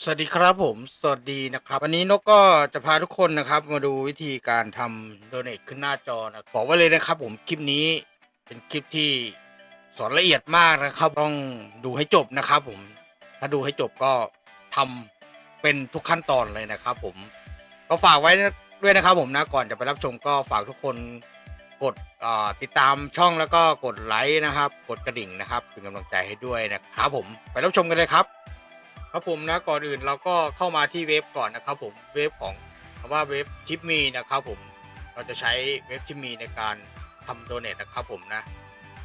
สวัสดีครับผม สวัสดีนะครับ วันนี้นกก็จะพาทุกคนนะครับ มาดูวิธีการทำโดเนทขึ้นหน้าจอนะบอกไว้เลยนะครับ ผมคลิปนี้เป็นคลิปที่สอนละเอียดมากนะครับ ต้องดูให้จบนะครับ ผม ถ้าดูให้จบก็ทำเป็นทุกขั้นตอนเลยนะครับ ผมก็ฝากไว้ด้วยนะครับ ผมนะก่อนจะไปรับชมก็ฝากทุกคนกดติดตามช่องแล้วก็กดไลค์นะครับ กดกระดิ่งนะครับเป็นกำลังใจให้ด้วยนะครับ ผมไปรับชมกันเลยครับ ครับผมนะก่อนอื่นเราก็เข้ามาที่เว็บก่อนนะครับผมเว็บของคำว่าเว็บทิปมีนะครับผมเราจะใช้เว็บทิปมีในการทำโดเนทนะครับผมนะ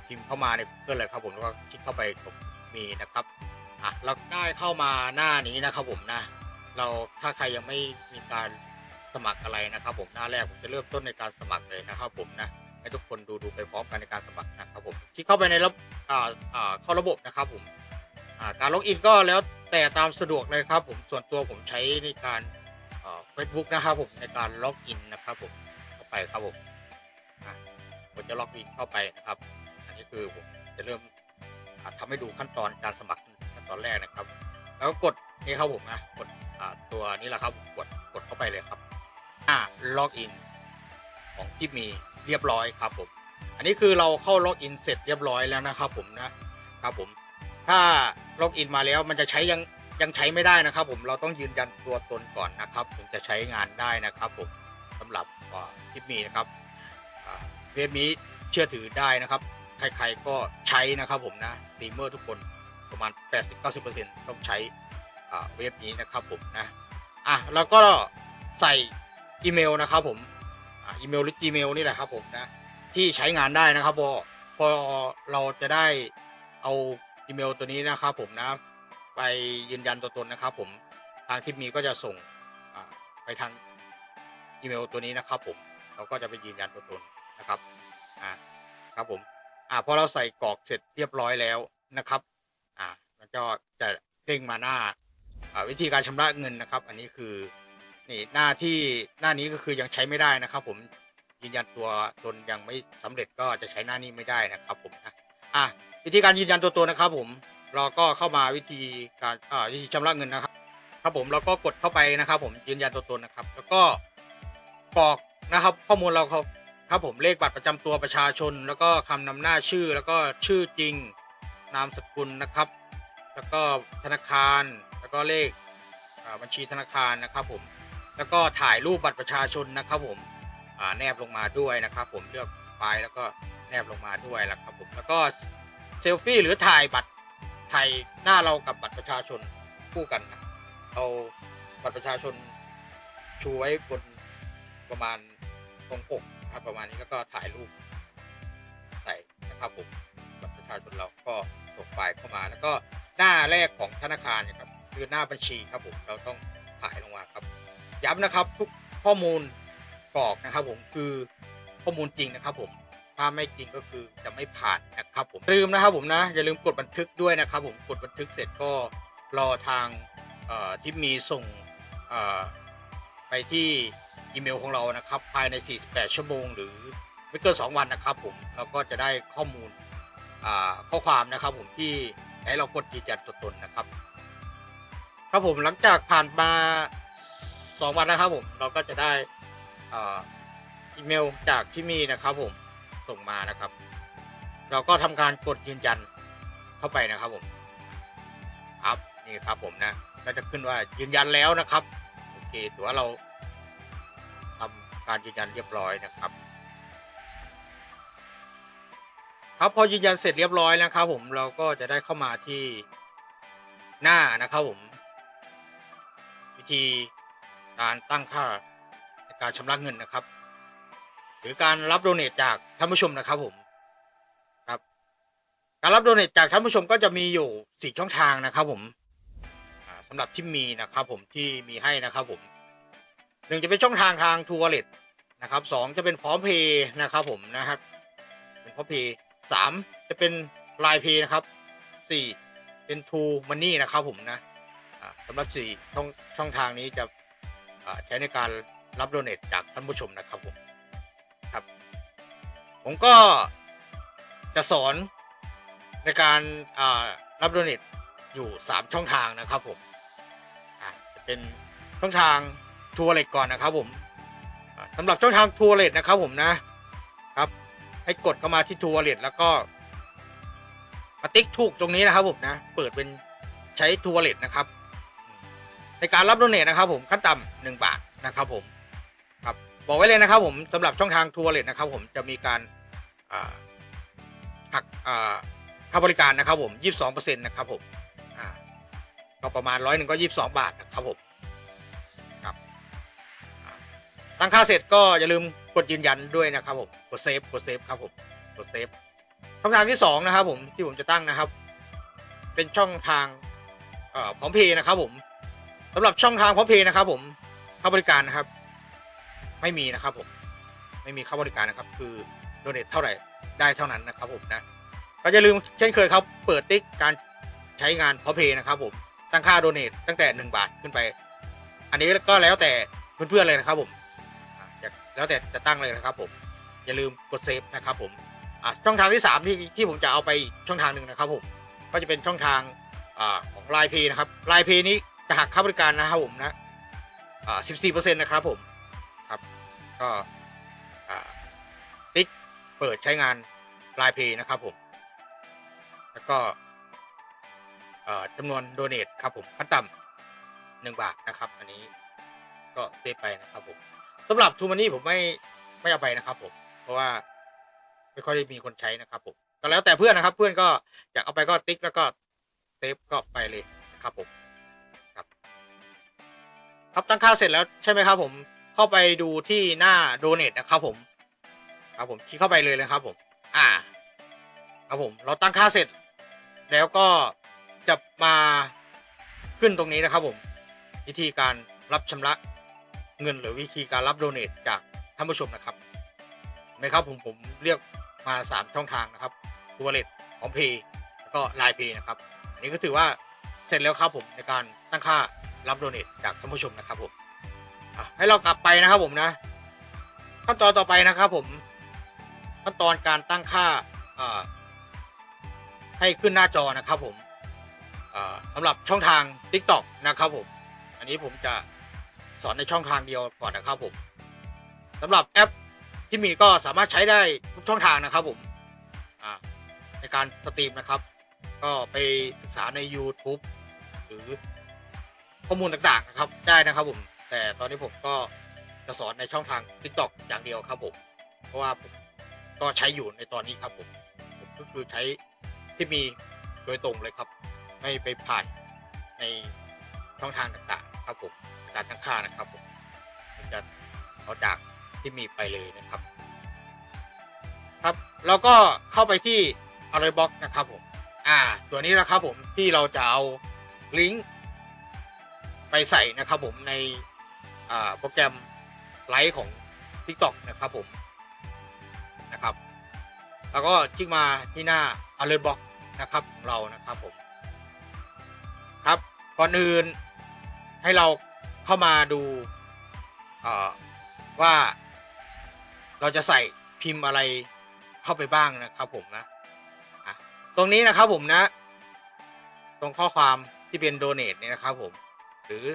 พิมพ์เข้ามาใน Google เลยครับผมแล้วก็คลิกเข้าไปกดมีนะครับอะเราได้เข้ามาหน้านี้นะครับผมนะ เราถ้าใครยังไม่มีการสมัครอะไรนะครับ ผมหน้าแรกผมจะเริ่มต้นในการสมัครเลยนะครับ ผมนะให้ทุกคนดูดูไปพร้อมกันในการสมัครนะครับผมคลิกเข้าไปในระบบอ่าอ่าเข้าระบบนะครับผมอ่าการล็อกอินก็แล้ว แต่ตามสะดวกเลยครับผมส่วนตัวผมใช้ในการเฟซบุ๊กนะครับผมในการล็อกอินนะครับผมเข้าไปครับผมผมจะล็อกอินเข้าไปนะครับ อันนี้คือผมจะเริ่มอ่าทำให้ดูขั้นตอนการสมัครขั้นตอนแรกนะครับ แล้วกดนี่ครับผมนะกดตัวนี้แหละครับผมกดกดเข้าไปเลยครับอ่าล็อกอินของที่มีเรียบร้อยครับผม อันนี้คือเราเข้าล็อกอินเสร็จเรียบร้อยแล้วนะครับผมนะครับผม ถ้าล็อกอินมาแล้วมันจะใช้ยังยังใช้ไม่ได้นะครับ ผมเราต้องยืนยันตัวตนก่อนนะครับ ถึงจะใช้งานได้นะครับผมสำหรับคลิปนี้นะครับเว็บนี้เชื่อถือได้นะครับ ใครๆก็ใช้นะครับผมนะตีมเมอร์ทุกคนประมาณ 80-90%ต้องใช้เว็บนี้นะครับผมนะอะแล้วก็ใส่อีเมลนะครับผมอ่าอีเมลหรือ Gmail นี่แหละครับผมนะที่ใช้งานได้นะครับพอพอเราจะได้เอา อีเมลตัวนี้นะครับผมนะไปยืนยันตัวตนนะครับ ผมทางคลิปนี้ก็จะส่งไปทางอีเมลตัวนี้นะครับ ผมเราก็จะไปยืนยันตัวตนนะครับอ่าครับผมอ่าพอเราใส่กรอกเสร็จเรียบร้อยแล้วนะครับอ่ามันก็จะเด้งมาหน้าอ่าวิธีการชำระเงินนะครับ อันนี้คือนี่หน้าที่หน้านี้ก็คือยังใช้ไม่ได้นะครับ ผมยืนยันตัวตนยังไม่สำเร็จก็จะใช้หน้านี้ไม่ได้นะครับ ผมนะอะวิธีการยืนยันตัวตนนะครับ ผมเราก็เข้ามาวิธีการอ่าวิธีชำระเงินนะครับ ครับผมเราก็กดเข้าไปนะครับ ผมยืนยันตัวตนนะครับ แล้วก็กรอกนะครับ ข้อมูลเราครับครับผมเลขบัตรประจำตัวประชาชน แล้วก็คำนำหน้าชื่อแล้วก็ชื่อจริงนามสกุลนะครับ แล้วก็ธนาคารแล้วก็เลขอ่าบัญชีธนาคารนะครับผมแล้วก็ถ่ายรูปบัตรประชาชนนะครับ ผมแนบลงมาด้วยนะครับ ผมเลือกไฟล์แล้วก็แนบลงมาด้วยแล้วครับผมแล้วก็ เซลฟี่หรือถ่ายบัตรถ่ายหน้าเรากับบัตรประชาชนคู่กันนะเอาบัตรประชาชนชูไว้บนประมาณตรงอกนะครับประมาณนี้แล้วก็ถ่ายรูปใส่นะครับผมบัตรประชาชนเราก็ส่งไฟล์เข้ามา แล้วก็หน้าแรกของธนาคารเนี่ยครับคือหน้าบัญชีครับผมเราต้องถ่ายลงมาครับ ย้ำนะครับทุกข้อมูลกรอกนะครับผมคือข้อมูลจริงนะครับผม ถ้าไม่จริงก็คือจะไม่ผ่านนะครับผมลืมนะครับผมนะอย่าลืมกดบันทึกด้วยนะครับผมกดบันทึกเสร็จก็รอทางที่มีส่งไปที่อีเมลของเรานะครับ ภายใน 48 ชั่วโมง หรือไม่เกิน2 วันนะครับผมเราก็จะได้ข้อมูลข้อความนะครับผมที่ให้เรากดยืนยันตัวตนนะครับ ครับผมหลังจากผ่านมา 2 วันนะครับผมเราก็จะได้อีเมลจากที่มีนะครับผม ส่งมานะครับ เราก็ทำการกดยืนยันเข้าไปนะครับผมครับนี่ครับผมนะก็จะขึ้นว่ายืนยันแล้วนะครับโอเคถือว่าเราทำการยืนยันเรียบร้อยนะครับ ครับพอยืนยันเสร็จเรียบร้อยนะครับ ผมเราก็จะได้เข้ามาที่หน้านะครับผม วิธีการตั้งค่าในการชำระเงินนะครับ หรือการรับโดเนทจากท่านผู้ชมนะครับผมครับ การรับโดเนทจากท่านผู้ชมก็จะมีอยู่สี่ช่องทางนะครับผมอ่าสำหรับที่มีนะครับผมที่มีให้นะครับผมหนึ่งจะเป็นช่องทางทางทัวร์เลตนะครับสองจะเป็นพร้อมเพย์นะครับผมนะครับเป็นพร้อมเพย์สามจะเป็นไลน์เพย์นะครับสี่เป็นทูมันนี่นะครับผมนะอ่าสำหรับสี่ช่องช่องทางนี้จะใช้ในการรับโดเนทจากท่านผู้ชมนะครับผม ผมก็จะสอนในการรับโดเนทอยู่ 3 ช่องทางนะครับผมเป็นช่องทางทัวร์เลตก่อนนะครับผมสำหรับช่องทางทัวร์เลตนะครับผมนะครับ ให้กดเข้ามาที่ทัวร์เลตแล้วก็มาติ๊กถูกตรงนี้นะครับผมนะ เปิดเป็นใช้ทัวร์เลตนะครับ ในการรับโดเนทนะครับผมขั้นต่ำหนึ่งบาทนะครับผมครับบอกไว้เลยนะครับผมสำหรับช่องทางทัวร์เลทนะครับผมจะมีการ หักค่าบริการนะครับผมยี่สิบสองเปอร์เซ็นต์นะครับผมก็ประมาณร้อยหนึ่งก็ยี่สิบสองบาทนะครับผมครับตั้งค่าเสร็จก็อย่าลืมกดยืนยันด้วยนะครับผมกดเซฟกดเซฟครับผมกดเซฟช่องทางที่สองนะครับผมที่ผมจะตั้งนะครับ เป็นช่องทางเอ่อพร้อมเพย์นะครับผมสำหรับช่องทางพร้อมเพย์นะครับ ผมค่าบริการนะครับ ไม่มีนะครับผมไม่มีค่าบริการนะครับ คือ ดเนทเท่าไหร่ได้เท่านั้นนะครับผมนะก็อย่าลืมเช่นเคยครับเปิดติ๊กการใช้งานพอเพย์นะครับผมตั้งค่าโดเนทตั้งแต่หนึ่งบาทขึ้นไป อันนี้ก็แล้วแต่เพื่อนๆเลยนะครับผมแล้วแต่จะตั้งเลยนะครับผมอย่าลืมกดเซฟนะครับผมช่องทางที่สามที่ที่ผมจะเอาไปช่องทางหนึ่งนะครับผมก็จะเป็นช่องทางอของไลน์เพย์นะครับไลน์เพย์นี้จะหักค่าบริการนะครับผมนะ14เปอร์เซ็นต์นะครับผมครับก็ เปิดใช้งานไลน์เพย์นะครับผม แล้วก็จำนวนโดเนทครับผมขั้นต่ำหนึ่งบาทนะครับ อันนี้ก็เซฟไปนะครับผมสำหรับทูมันนี่ผมไม่ไม่เอาไปนะครับผม เพราะว่าไม่ค่อยได้มีคนใช้นะครับผมก็แล้วแต่เพื่อนนะครับ เพื่อนก็อยากเอาไปก็ติ๊กแล้วก็เซฟก็ไปเลยนะครับผมครับตั้งค่าเสร็จแล้วใช่ไหมครับผมเข้าไปดูที่หน้าโดเน a นะครับผม ครับผมคลิกเข้าไปเลยนะครับผม อ่า ครับผมเราตั้งค่าเสร็จ แล้วก็จะมาขึ้นตรงนี้นะครับผม วิธีการรับชำระเงินหรือวิธีการรับโดเน a จากท่านผู้ชมนะครับไหมครับผมผมเรียกมาสามช่องทางนะครับทัวร์เลตของเพย์แล้วก็ไลน์เพย์นะครับอันนี้ก็ถือว่าเสร็จแล้วครับผมในการตั้งค่ารับโดเนทจากท่านผู้ชมนะครับผมให้เรากลับไปนะครับผมนะ ขั้นตอนต่อไปนะครับผม ขั้นตอนการตั้งค่าให้ขึ้นหน้าจอนะครับผมสำหรับช่องทาง TikTok นะครับผม อันนี้ผมจะสอนในช่องทางเดียวก่อนนะครับผมสำหรับแอปที่มีก็สามารถใช้ได้ทุกช่องทางนะครับผมในการสตรีมนะครับ ก็ไปศึกษาใน YouTube หรือข้อมูลต่างๆนะครับได้นะครับผม แต่ตอนนี้ผมก็จะสอนในช่องทาง TikTok อย่างเดียวครับผม เพราะว่าผม ก็ใช้อยู่ในตอนนี้ครับผมผมก็คือใช้ที่มีโดยตรงเลยครับ ไม่ไปผ่านในช่องทางต่างๆ ครับผมการตั้งค่านะครับผมจะเอาจากที่มีไปเลยนะครับ ครับเราก็เข้าไปที่ a r i b o x นะครับผมอ่าตัวนี้นะครับผมที่เราจะเอาลิงก์ไปใส่นะครับผมในโปรแกรมไลฟ์ของ TikTok นะครับผม นะครับ แล้วก็คลิกมาที่หน้า alert box นะครับของเรานะครับผมครับก่อนอื่นให้เราเข้ามาดูว่าเราจะใส่พิมพ์อะไรเข้าไปบ้างนะครับผมนะตรงนี้นะครับผมนะ ตรงข้อความที่เป็นโดเน a t เนี่ยนะครับผม หรือ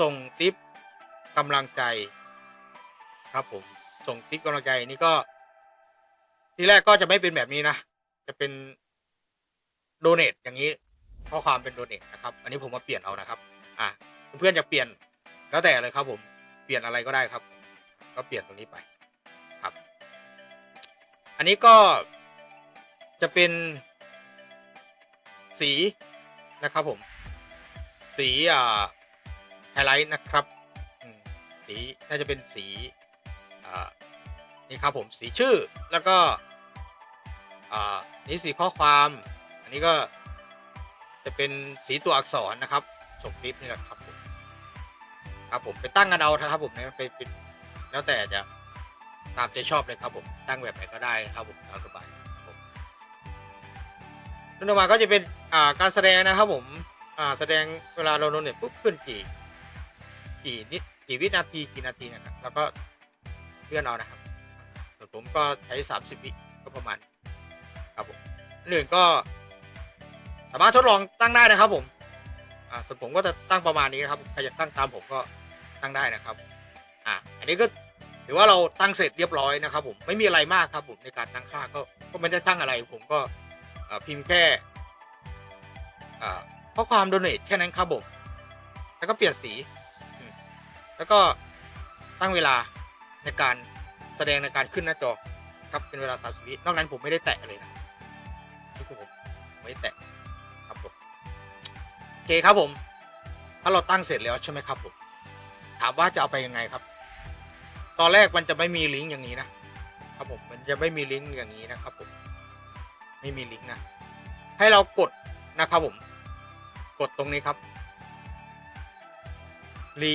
ส่งทิปกำลังใจครับผมส่งทิปกำลังใจนี่ก็ ทีแรกก็จะไม่เป็นแบบนี้นะ จะเป็นโดเน a t อย่างนี้ข้อความเป็นโดเน a t นะครับ อันนี้ผมมาเปลี่ยนเอานะครับ อะเพื่อนๆจะเปลี่ยนแล้วแต่เลยครับ ผมเปลี่ยนอะไรก็ได้ครับ ก็เปลี่ยนตรงนี้ไปครับ อันนี้ก็จะเป็นสีนะครับ ผม สีอ่าไฮไลท์นะครับสีน่าจะเป็นสีอ่านี่ครับผมสีชื่อแล้วก็ นี่สีข้อความ อันนี้ก็จะเป็นสีตัวอักษรนะครับส่งคลิปนี่แหละครับผมครับผมไปตั้งกันเอานะครับผมเนี่ยไปแล้วแต่จะตามใจชอบเลยครับผมตั้งแบบไหนก็ได้ครับผมตามสบายต่อมาก็จะเป็นอ่าการแสดงนะครับผมอ่าแสดงเวลาเราโดนเน็ตปุ๊บขึ้นกี่กี่นิดกี่วินาทีกี่นาทีนะครับแล้วก็เลื่อนเอานะครับส่วนผมก็ใช้สามสิบวิก็ประมาณ หนึ่งก็ สามารถทดลองตั้งได้นะครับ ผมอ่าส่วนผมก็จะตั้งประมาณนี้ครับใครอยากตั้งตามผมก็ตั้งได้นะครับ อ่าอันนี้ก็ถือว่าเราตั้งเสร็จเรียบร้อยนะครับ ผมไม่มีอะไรมากครับ ผมในการตั้งค่าก็ก็ไม่ได้ตั้งอะไร ผมก็พิมพ์แค่อ่าข้อความโดเนทแค่นั้นครับผมแล้วก็เปลี่ยนสี แล้วก็ตั้งเวลาในการแสดงในการขึ้นหน้าจอครับเป็นเวลาสามสิบวินอกนั้นผมไม่ได้แตะเลยนะ ไม่แตะครับผมโอเคครับผมถ้าเราตั้งเสร็จแล้วใช่ไหมครับผมถามว่าจะเอาไปยังไงครับ ตอนแรกมันจะไม่มีลิงก์อย่างนี้นะครับผมมันจะไม่มีลิงก์อย่างนี้นะครับผมไม่มีลิงก์นะให้เรากดนะครับผมกดตรงนี้ครับรี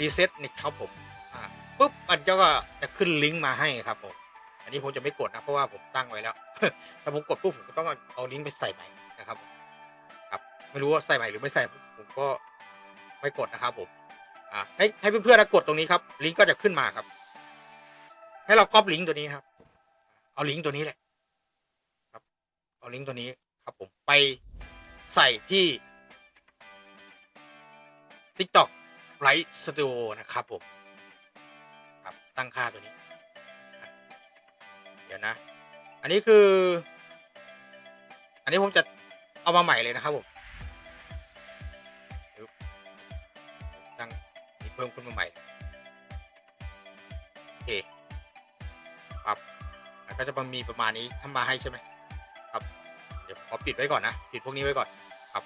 รีเซ็ตนี่ครับผมอ่าปุ๊บมันก็จะขึ้นลิงก์มาให้ครับผมอันนี้ผมจะไม่กดนะเพราะว่าผมตั้งไว้แล้ว ถ้าผมกดปุ๊บผมก็ต้องเอาลิงก์ไปใส่ใหม่นะครับ ครับ ไม่รู้ว่าใส่ใหม่หรือไม่ใส่ผมก็ไม่กดนะครับผมอ่าให้ให้เพื่อนๆนะกดตรงนี้ครับ ลิงก์ก็จะขึ้นมาครับ ให้เราก๊อปลิงก์ตัวนี้ครับ เอาลิงก์ตัวนี้แหละ ครับ เอาลิงก์ตัวนี้ครับผมไปใส่ที่ TikTok ไลฟ์สตูดิโอนะครับผม ครับตั้งค่าตัวนี้ เดี๋ยวนะ อันนี้คือ อันนี้ผมจะเอามาใหม่เลยนะครับผมตั้งนี่เพิ่มขึ้นมาใหม่โอเคครับก็จะมีประมาณนี้ทำมาให้ใช่ไหมครับ เดี๋ยวขอปิดไว้ก่อนนะปิดพวกนี้ไว้ก่อนครับ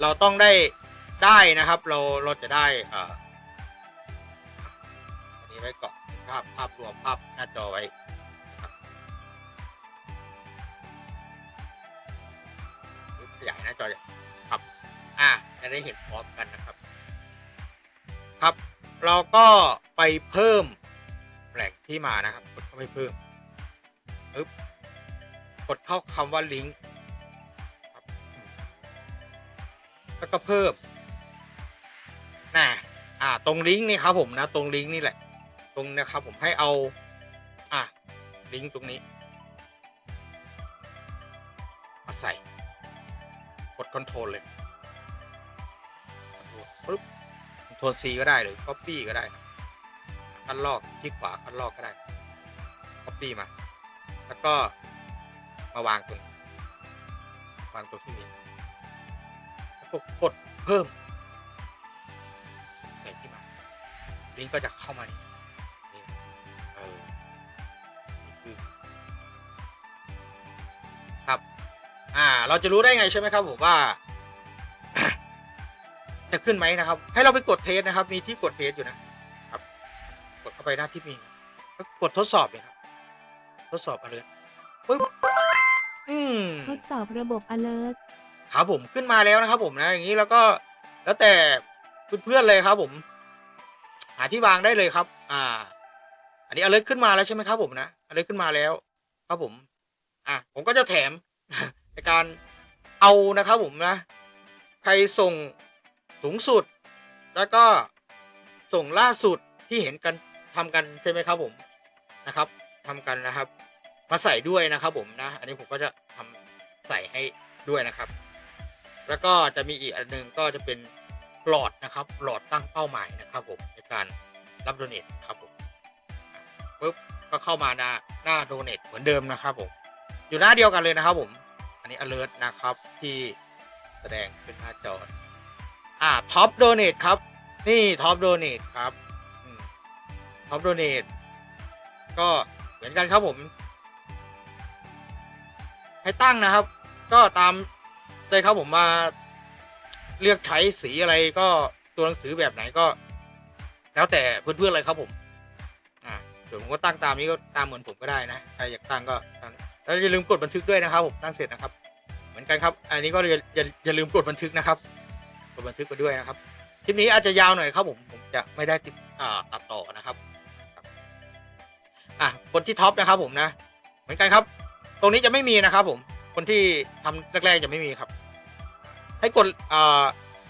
เราต้องได้ได้นะครับ เราเราจะได้อ่ออันนี้ไว้ก่อนภาพภาพรวมภาพหน้าจอไว้ น้าจอครับ อ่าจะได้เห็นพร้อมกันนะครับ ครับ เราก็ไปเพิ่มแหล่งที่มานะครับ กดเข้าไปเพิ่มปึ๊บกดเข้าคำว่าลิงก์แล้วก็เพิ่มน่ะอ่า ตรงลิงก์นี่ครับผมนะ ตรงลิงก์นี่แหละ ตรงนะครับผมให้เอา อะลิงก์ตรงนี้ คอนโทรลเลยปึ๊บคอนโทรล C ก็ได้หรือ Copy ก็ได้คัดลอกที่ขวาคัดลอกก็ได้ Copy มา แล้วก็มาวางตรงนี้วางตรงที่นี้แล้วก็กดเพิ่มใส่ที่มา ลิงก์ก็จะเข้ามานี่นี่เออนี่คือ อ่า เราจะรู้ได้ไงใช่ไหมครับผมว่า จะขึ้นไหมนะครับ ให้เราไปกดเทสนะครับ มีที่กดเทสอยู่นะครับ กดเข้าไปหน้าที่มีแล้วกดทดสอบเลยครับ ทดสอบอะไรปึ๊บอืมทดสอบระบบ alert ครับผมขึ้นมาแล้วนะครับ ผมนะ อย่างนี้แล้วก็ แล้วแต่เพื่อนๆเลยครับ ผม หาที่วางได้เลยครับ อ่า อันนี้ alert ขึ้นมาแล้วใช่ไหมครับ ผมนะ alert ขึ้นมาแล้ว ครับผม อะผมก็จะแถม ในการเอานะครับผมนะ ใครส่งสูงสุด แล้วก็ส่งล่าสุดที่เห็นกันทำกันใช่ไหมครับผมนะครับทำกันนะครับ มาใส่ด้วยนะครับผมนะ อันนี้ผมก็จะทำใส่ให้ด้วยนะครับ แล้วก็จะมีอีกอันหนึงก็จะเป็นหลอดนะครับ หลอดตั้งเป้าหมายนะครับผมในการรับโดเนทครับผมปุ๊บก็เข้ามาหน้าหน้าโดเนทเหมือนเดิมนะครับผมอยู่หน้าเดียวกันเลยนะครับผม นี้ alert นะครับที่แสดงขึ้นหน้าจออ่าท็อปโดเนทครับ นี่ท็อปโดเนทครับท็อปโดเนทก็เหมือนกันครับผม ให้ตั้งนะครับ ก็ตามเลยครับผมมาเลือกใช้สีอะไรก็ตัวหนังสือแบบไหนก็ แล้วแต่เพื่อนๆเลยครับผมอ่าส่วนผมก็ตั้งตามนี้ก็ตามเหมือนผมก็ได้นะใครอยากตั้งก็ตั้งแล้วอย่าลืมกดบันทึกด้วยนะครับผมตั้งเสร็จนะครับ มือนกันครับ อันนี้ก็อย่าอย่าอย่าลืมกดบันทึกนะครับ กดบันทึกไปด้วยนะครับคลิปนี้อาจจะยาวหน่อยครับผมผมจะไม่ได้ติดอ่าตัดต่อนะครับครับอะคนที่ท็อปนะครับ ผมนะ เหมือนกันครับ ตรงนี้จะไม่มีนะครับ ผม คนที่ทำแรกๆจะไม่มีครับ ให้กดอ่า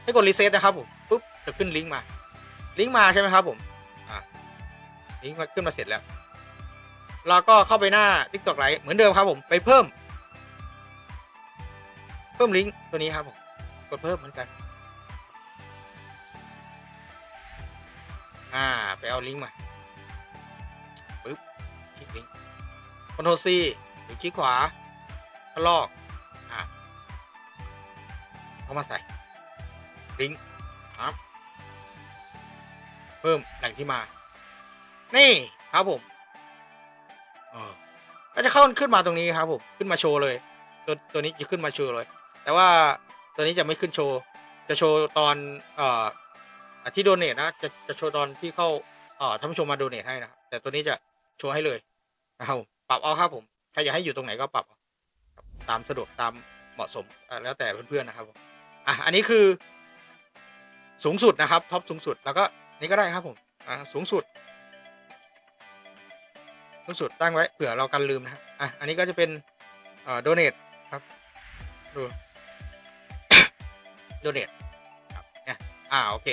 ให้กดรีเซ็ตนะครับ ผมปุ๊บจะขึ้นลิงก์มาลิงก์มาใช่ไหมครับ ผมอ่าลิงก์มาขึ้นมาเสร็จแล้วเราก็เข้าไปหน้า TikTok ไลฟ์เหมือนเดิมครับ ผมไปเพิ่ม พิ่มลิงก์ตัวนี้ครับผมกดเพิ่มเหมือนกัน อ่า ไปเอาลิงก์มาปึ๊บคลิกลิงก์คอนโทรซีหรือคลิกขวาลอก อ่าเอามาใส่ ลิงก์ครับ เพิ่มแหล่งที่มา นี่ครับผมก็จะเข้าขึ้นมาตรงนี้ครับผม ขึ้นมาโชว์เลย ตัวตัวนี้จะขึ้นมาโชว์เลย แต่ว่าตัวนี้จะไม่ขึ้นโชว์ จะโชว์ตอนเอ่อที่โดเนทนะ จะจะโชว์ตอนที่เข้าเอ่อท่านผู้ชมมาโดเนทให้นะแต่ตัวนี้จะโชว์ให้เลยนะครับปรับเอาครับผมใครอยากให้อยู่ตรงไหนก็ปรับตามสะดวกตามเหมาะสมแล้วแต่เพื่อนๆนะครับอะอันนี้คือสูงสุดนะครับท็อปสูงสุดแล้วก็นี่ก็ได้ครับผมอะสูงสุดสูงสุดตั้งไว้เผื่อเรากันลืมนะอะอันนี้ก็จะเป็นเอ่อโดเนทครับดู โดเนทครับเนี่ยอ่าโอเค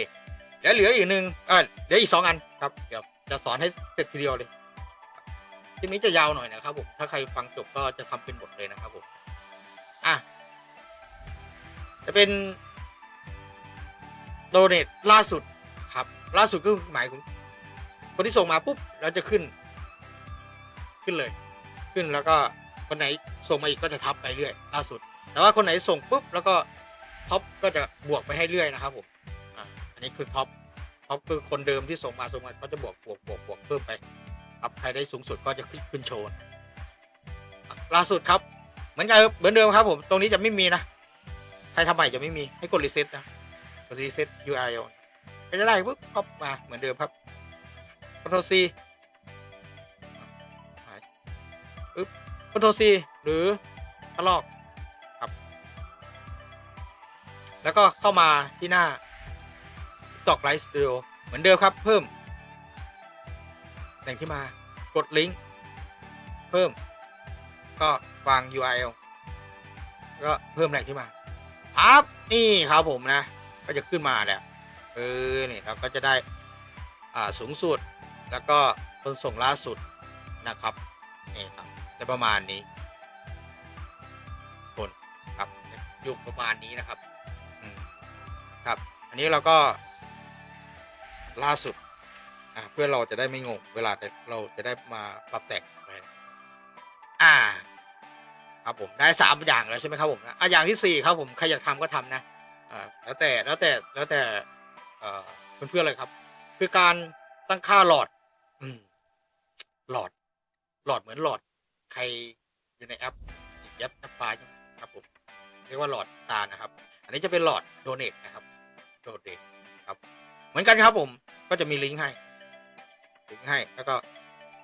เดี๋ยวเหลืออีกหนึ่งเออเหลืออีกสองอันครับเดี๋ยวจะสอนให้เสร็จทีเดียวเลยคลิปนี้จะยาวหน่อยนะครับผมถ้าใครฟังจบก็จะทำเป็นบทเลยนะครับผมอะจะเป็นโดเนทล่าสุดครับ ล่าสุดก็หมายถึงคนที่ส่งมาปุ๊บแล้วจะขึ้น ขึ้นเลย ขึ้นแล้วก็คนไหนส่งมาอีกก็จะทับไปเรื่อย ล่าสุด แต่ว่าคนไหนส่งปุ๊บแล้วก็ ท็อปก็จะบวกไปให้เรื่อยนะครับผมอ่าอันนี้คือท็อปท็อปคือคนเดิมที่ส่งมาส่งมาก็จะบวกบวกบวกบวกเพิ่มไปครับใครได้สูงสุดก็จะขึ้นขึ้นโชว์ล่าสุดครับ เหมือนกันเหมือนเดิมครับผมตรงนี้จะไม่มีนะใครทำใหม่จะไม่มีให้กดรีเซ็ตนะกดรีเซ็ต URL ก็จะได้ปุ๊บก็มาเหมือนเดิมครับ Ctrl C ปึ๊บ Ctrl C หรือทะลอก แล้วก็เข้ามาที่หน้า TikTok Live Studio เหมือนเดิมครับ เพิ่มแหล่งที่มากดลิงก์เพิ่ม ก็วาง URL ก็เพิ่มแหล่งที่มาปั๊บนี่ครับผมนะ ก็จะขึ้นมาแล้วเออนี่เราก็จะได้อ่าสูงสุดแล้วก็คนส่งล่าสุดนะครับนี่ครับจะประมาณนี้คนครับอยู่ประมาณนี้นะครับ ครับ อันนี้เราก็ล่าสุดอ่าเพื่อเราจะได้ไม่งง เวลาเราจะได้มาปรับแต่งอะไรอ่า ครับผมได้สามอย่างแล้วใช่ไหมครับผมอะอย่างที่สี่ครับผมใครอยากทำก็ทำนะอ่าแล้วแต่แล้วแต่แล้วแต่เอ่อนเพื่อนเลยครับ คือการตั้งค่าหลอด อืม หลอด หลอดเหมือนหลอด ใครอยู่ในแอปอีกแอปแอปไฟล์ครับผมเรียกว่าหลอดสตาร์นะครับ อันนี้จะเป็นหลอดโดเนทนะครับ โดเนครับ เหมือนกันครับผมก็จะมีลิงก์ให้ลิงก์ให้แล้วก็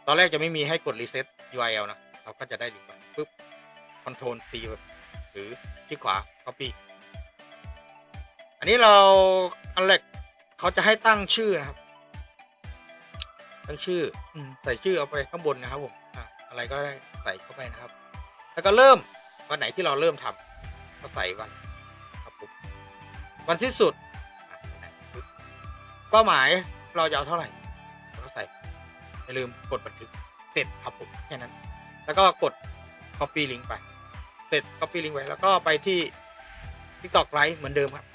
ตอนแรกจะไม่มีให้กดรีเซ็ต URL นะ เราก็จะได้ลิงก์ไปปุ๊บคอนโทรล C หรือที่ขวา copy อันนี้เราอันแรกเขาจะให้ตั้งชื่อนะครับ ตั้งชื่อใส่ชื่อเอาไปข้างบนนะครับผมอะอะไรก็ได้ใส่เข้าไปนะครับ แล้วก็เริ่มวันไหนที่เราเริ่มทำก็ใส่วันครับผมวันสิ้นสุด เป้าหมายเราจะเอาเท่าไหร่เราก็ใส่อย่าลืมกดบันทึกเสร็จครับผมแค่นั้น แล้วก็กด copy link ไปเสร็จ copy link ไว้แล้วก็ไปที่ TikTok Live เหมือนเดิมครับ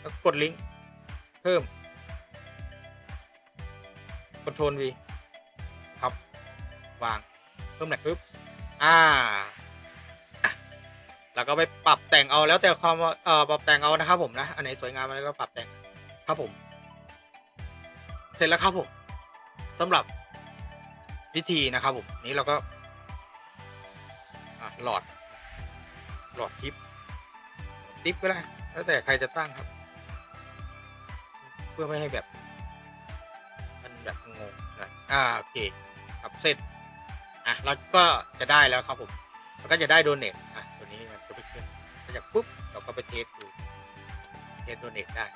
แล้วกดลิงก์เพิ่ม คอนโทรล V ครับ วาง เพิ่มหนปุ๊บ อ่า ก็ไปปรับแต่งเอาแล้วแต่ความเอ่อปรับแต่งเอานะครับผมนะอันไหนสวยงามอะไรก็ปรับแต่งครับผม เสร็จแล้วครับผมสำหรับวิธีนะครับผมนี้เราก็หลอด หลอดทิปทิปก็ได้แล้วแต่ใครจะตั้งครับ เพื่อไม่ให้แบบ มันแบบงงนะอ่าโอเคครับเสร็จอะเราก็จะได้แล้วครับผมเราก็จะได้โดเนท มาจากปุ๊บเราก็ไปเทสดูเทสโดเนทได้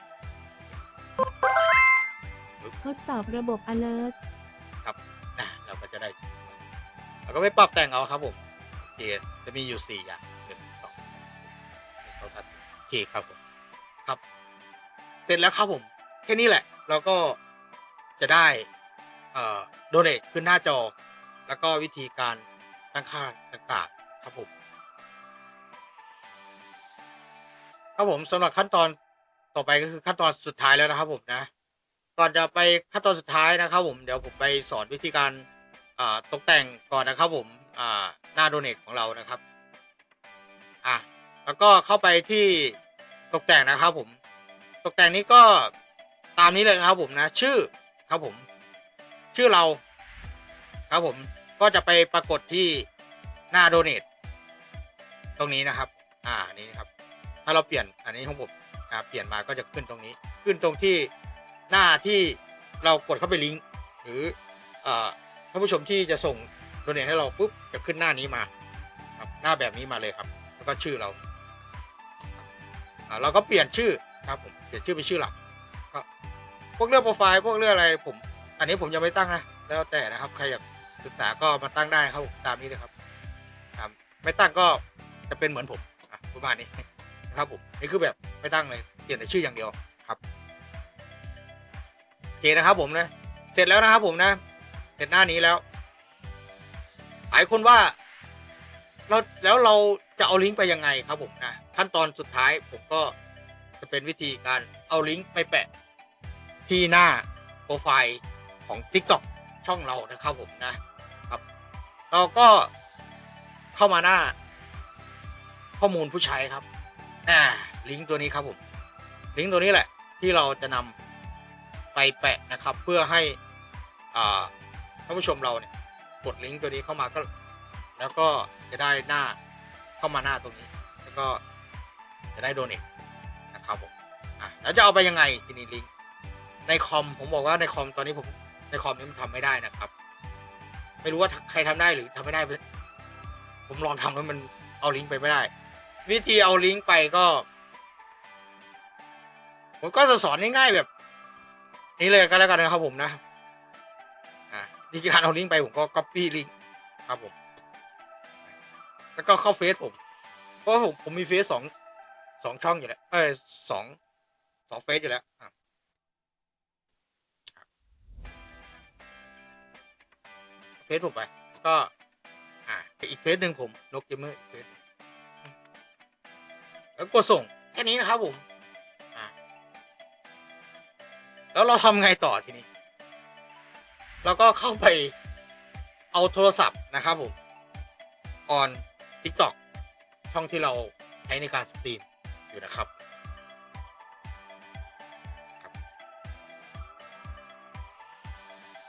ทดสอบระบบ alert นะเราก็จะได้ เราก็ไปปรับแต่งเอาครับผมโอเคจะมีอยู่สี่อย่างหนึ่งสองเขาทัดโอเคครับผมครับ เสร็จแล้วครับผม แค่นี้แหละ เราก็จะได้เอ่อโดเนทขึ้นหน้าจอ แล้วก็วิธีการตั้งค่าต่างๆ ครับผม ครับผมสำหรับขั้นตอนต่อไปก็คือขั้นตอนสุดท้ายแล้วนะครับผมนะ ก่อนจะไปขั้นตอนสุดท้ายนะครับผมเดี๋ยวผมไปสอนวิธีการตกแต่งก่อนนะครับผมหน้าโดเนทของเรานะครับอะแล้วก็เข้าไปที่ตกแต่งนะครับผมตกแต่งนี้ก็ตามนี้เลยครับผมนะ ชื่อครับผม ชื่อเราครับผมก็จะไปปรากฏที่หน้าโดเนทตรงนี้นะครับ อ่านี่ครับ ถ้าเราเปลี่ยนอันนี้ของผมเปลี่ยนมาก็จะขึ้นตรงนี้ ขึ้นตรงที่หน้าที่เรากดเข้าไปลิงก์หรือท่านผู้ชมที่จะส่งโดเนทให้เราปุ๊บจะขึ้นหน้านี้มาครับหน้าแบบนี้มาเลยครับ แล้วก็ชื่อเราเราก็เปลี่ยนชื่อครับผมเปลี่ยนชื่อเป็นชื่อหลักก็พวกเรื่องโปรไฟล์พวกเรื่องอะไรผม อันนี้ผมยังไม่ตั้งนะแล้วแต่นะครับใครอยากศึกษาก็มาตั้งได้ครับตามนี้เลยครับ ไม่ตั้งก็จะเป็นเหมือนผมประมาณนี้ ครับผมนี่คือแบบไม่ตั้งเลยเปลี่ยนแต่ชื่ออย่างเดียวครับโอเคนะครับผมนะเสร็จแล้วนะครับผมนะ เสร็จหน้านี้แล้ว หลายคนว่าเราแล้วเราจะเอาลิงก์ไปยังไงครับผมนะขั้นตอนสุดท้ายผมก็จะเป็นวิธีการเอาลิงก์ไปแปะที่หน้าโปรไฟล์ของ TikTok ช่องเรานะครับผมนะครับ เราก็เข้ามาหน้าข้อมูลผู้ใช้ครับ อ่าลิงก์ตัวนี้ครับผมลิงก์ตัวนี้แหละ ที่เราจะนำไปแปะนะครับ เพื่อให้อ่าท่านผู้ชมเราเนี่ยกดลิงก์ตัวนี้เข้ามาก็ แล้วก็จะได้หน้าเข้ามาหน้าตรงนี้ แล้วก็จะได้โดเนทนะครับผมอะแล้วจะเอาไปยังไงทีนี้ลิงก์ในคอมผมบอกว่าในคอมตอนนี้ผมในคอมนี้มันทำไม่ได้นะครับ ไม่รู้ว่าใครทำได้หรือทำไม่ได้ ผมลองทำแล้วมันเอาลิงก์ไปไม่ได้ วิธีเอาลิงก์ไปก็ผมก็จะสอนง่ายๆแบบ นี้เลยก็แล้วกันนะครับผมนะอ่ามีการเอาลิงก์ไปผมก็ copy ลิงก์ครับผม แล้วก็เข้าเฟซผมเพราะผมผมมีเฟซสองสองช่องอยู่แล้วเออสองสองเฟซอยู่แล้วอะเฟซผมไป ก็ อ่าอีกเฟซหนึ่งผมนกเกมเมอร์เฟซ แล้วกดส่งแค่นี้นะครับผมแล้วเราทำไงต่อทีนี้ เราก็เข้าไปเอาโทรศัพท์นะครับผมออน TikTok ช่องที่เราใช้ในการสตรีมอยู่นะครับ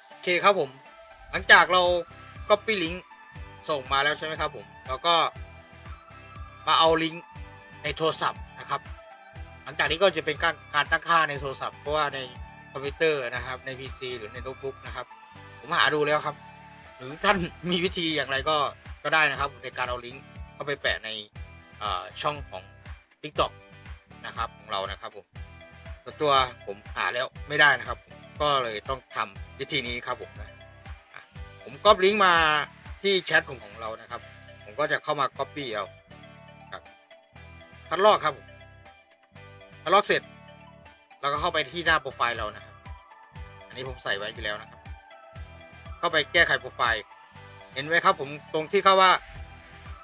โอเคครับผม หลังจากเรา Copy Link ส่งมาแล้วใช่ไหมครับผม แล้วก็มาเอาลิงก์ ในโทรศัพท์นะครับ หลังจากนี้ก็จะเป็นการการตั้งค่าในโทรศัพท์เพราะว่าในคอมพิวเตอร์นะครับ ใน PC หรือในโน้ตบุ๊กนะครับ ผมหาดูแล้วครับ หรือท่านมีวิธีอย่างไรก็ก็ได้นะครับ ในการเอาลิงก์เข้าไปแปะในช่องของ TikTok นะครับของเรานะครับผมส่วนตัวผมหาแล้วไม่ได้นะครับ ก็เลยต้องทำวิธีนี้ครับผมนะผมก๊อปลิงก์มาที่แชทของของเรานะครับ ผมก็จะเข้ามา Copy เอา คัดลอกครับคัดลอกเสร็จเราก็เข้าไปที่หน้าโปรไฟล์เรานะครับ อันนี้ผมใส่ไว้อยู่แล้วนะครับ เข้าไปแก้ไขโปรไฟล์ เห็นไหมครับผมตรงที่เขาว่า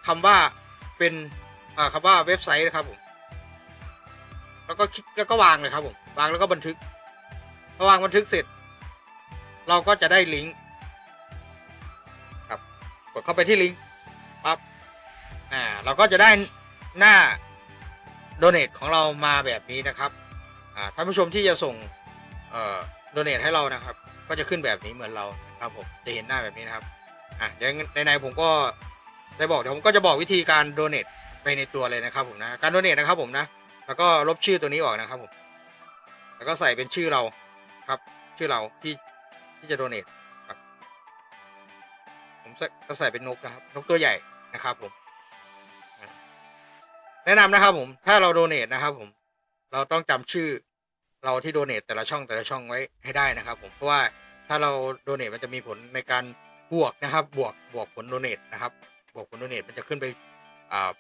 คำว่าเป็นอ่าคำว่าเว็บไซต์นะครับผม แล้วก็คลิกแล้วก็วางเลยครับผม วางแล้วก็บันทึกพอวางบันทึกเสร็จ เราก็จะได้ลิงก์ครับ กดเข้าไปที่ลิงก์ปั๊บ อ่า เราก็จะได้หน้า โดเนทของเรามาแบบนี้นะครับท่านผู้ชมที่จะส่งโดเนทให้เรานะครับ ก็จะขึ้นแบบนี้เหมือนเราครับผมจะเห็นหน้าแบบนี้นะครับอะเดี๋ยวในๆผมก็ได้บอกเดี๋ยวผมก็จะบอกวิธีการโดเนทไปในตัวเลยนะครับผมนะการโดเนทนะครับผมนะแล้วก็ลบชื่อตัวนี้ออกนะครับผมแล้วก็ใส่เป็นชื่อเราครับ ชื่อเราที่ที่จะโดเนทครับผมจะใส่เป็นนกนะครับ นกตัวใหญ่นะครับผม แนะนำนะครับ ผม ถ้าเราโดเนทนะครับ ผม เราต้องจำชื่อ เราที่โดเนทแต่ละช่องแต่ละช่องไว้ให้ได้นะครับ ผมเพราะว่าถ้าเราโดเนทมันจะมีผลในการบวกนะครับ บวกบวกผลโดเนทนะครับ บวกผลโดเนทมันจะขึ้นไป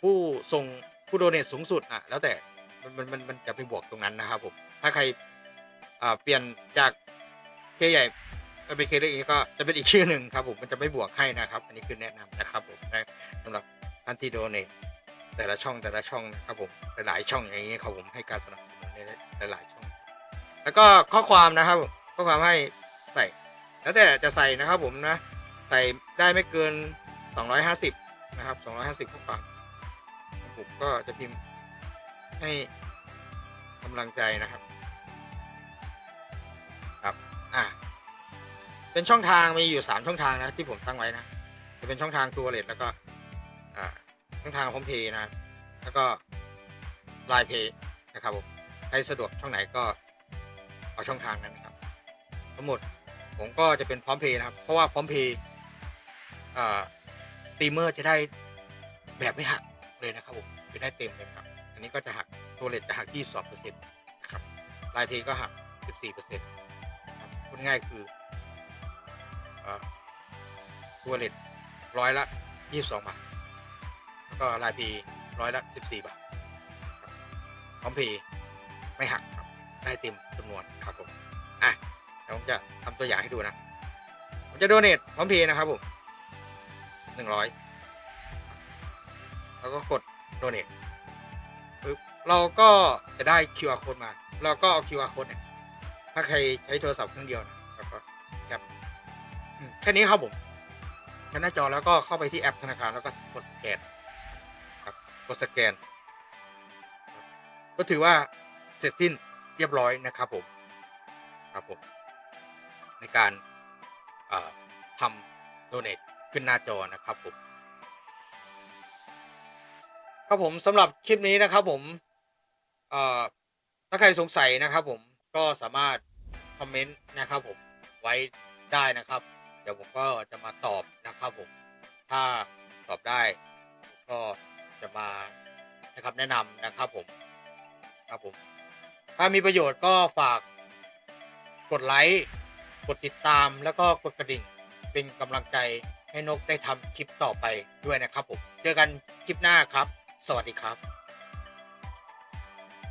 ผู้ส่งผู้โดเนทสูงสุดอะแล้วแต่มันมันมันมันจะไปบวกตรงนั้นนะครับ ผม ถ้าใครเปลี่ยนจากเคใหญ่ไปเป็นเคเล็กนี้ก็จะเป็นอีกชื่อหนึ่งครับผมมันจะไม่บวกให้นะครับ อันนี้คือแนะนำนะครับผมสำหรับท่านที่โดเนท แต่ละช่องแต่ละช่องนะครับผมหลายช่องอย่างเงี้ครับผมให้การสนับสนุนในหลายช่อง แล้วก็ข้อความนะครับผมข้อความให้ใส่ แล้วแต่จะใส่นะครับผมนะใส่ได้ไม่เกิน 250 นะครับ 250ข้อความผมก็จะพิมพ์ให้กำลังใจนะครับครับอะเป็นช่องทางมีอยู่ 3 ช่องทางนะที่ผมตั้งไว้นะจะเป็นช่องทางตัวเลทแล้วก็อ่า ช่องทางพร้อมเพย์นะครับแล้วก็ไลน์เพย์นะครับผมใครสะดวกช่องไหนก็เอาช่องทางนั้นนะครับ ทั้งหมดผมก็จะเป็นพร้อมเพย์นะครับ เพราะว่าพร้อมเพย์ตีมเมอร์จะได้แบบไม่หักเลยนะครับผมจะได้เต็มเลยครับ อันนี้ก็จะหักตัวเลทจะหัก 22เปอร์เซ็นต์นะครับไลน์เพย์ก็หัก 14เปอร์เซ็นต์ครับพูดง่ายคือตัวเลทร้อยละ 22 บาท ก็ไลน์เพย์ร้อยละ14บาทครับพร้อมพย์ไม่หักครับได้เต็มจำนวนครับผมอะเดี๋ยวผมจะทำตัวอย่างให้ดูนะ ผมจะโดเนทพร้อมพย์นะครับผมหนึ่งร้อยแล้วก็กดโดเนทปึ๊บเราก็จะได้ QR code มา เราก็เอา QR code เนี่ยถ้าใครใช้โทรศัพท์เครื่องเดียวนะแล้วก็แอปแค่นี้ครับผมแค่หน้าจอแล้วก็เข้าไปที่แอปธนาคารแล้วก็กดแกนครับ กดสแกน ก็ถือว่าเสร็จสิ้นเรียบร้อยนะครับผมครับผมในการทำโดเนทขึ้นหน้าจอนะครับผมครับผมสำหรับคลิปนี้นะครับผมถ้าใครสงสัยนะครับผมก็สามารถคอมเมนต์นะครับผมไว้ได้นะครับ เดี๋ยวผมก็จะมาตอบนะครับผมถ้าตอบได้ก็ จะมานะครับแนะนำนะครับผมครับผมถ้ามีประโยชน์ก็ฝากกดไลค์กดติดตามแล้วก็กดกระดิ่งเป็นกำลังใจให้นกได้ทำคลิปต่อไปด้วยนะครับผม เจอกันคลิปหน้าครับ สวัสดีครับ